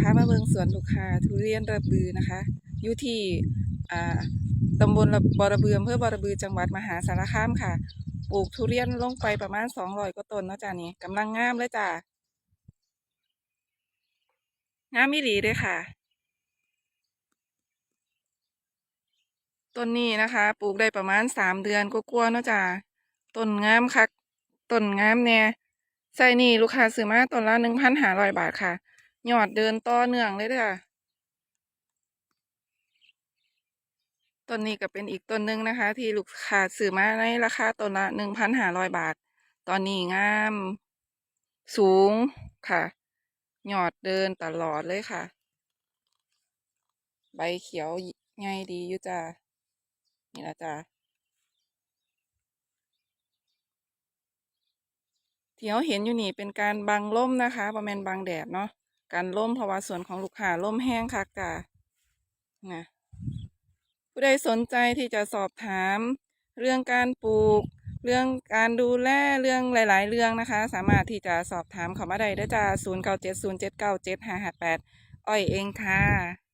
พามาเบิงสวนลูกค้าทุเรียนระบือนะคะ อยู่ที่ตำบลรบอระบืออำเภอบอระบือจังหวัดมหาสารคามค่ะ ปลูกทุเรียนลงไปประมาณสองร้อยกว่าต้นเนาะจ้านี่กำลังงามเลยจ้างามมิหลีเลยค่ะต้นนี้นะคะ ปลูกได้ประมาณสามเดือนก็กลัวๆเนาะจ้าต้นงามคักต้นงามแน่ใส่นี่ลูกค้าซื้อมาต้นละหนึ่งพันห้าร้อยบาทค่ะ ยอดเดินต่อเนื่องเลยเด้อต้นนี้ก็เป็นอีกต้นหนึ่งนะคะ ที่ลูกค้าซื้อมาในราคาต้นละหนึ่งพันห้าร้อยบาท ตอนนี้งาม สูงค่ะยอดเดินตลอดเลยค่ะ ใบเขียวใหญ่ดีอยู่จ้านี่ละจ้าที่เราเห็นอยู่นี่เป็นการบังล่มนะคะประมาณบังแดดเนาะ การล่มเพราะว่าส่วนของลูกค้าล่มแห้งคักจ้ะนะผู้ใดสนใจที่จะสอบถาม เรื่องการปลูก เรื่องการดูแลเรื่องหลาย ๆ เรื่องนะคะ สามารถที่จะสอบถามเขามาได้ด้อจ้าศูนย์เก้าเจ็ดศูนย์เจ็ดเก้าเจ็ดห้าห้าแปดอ้อยเองค่ะ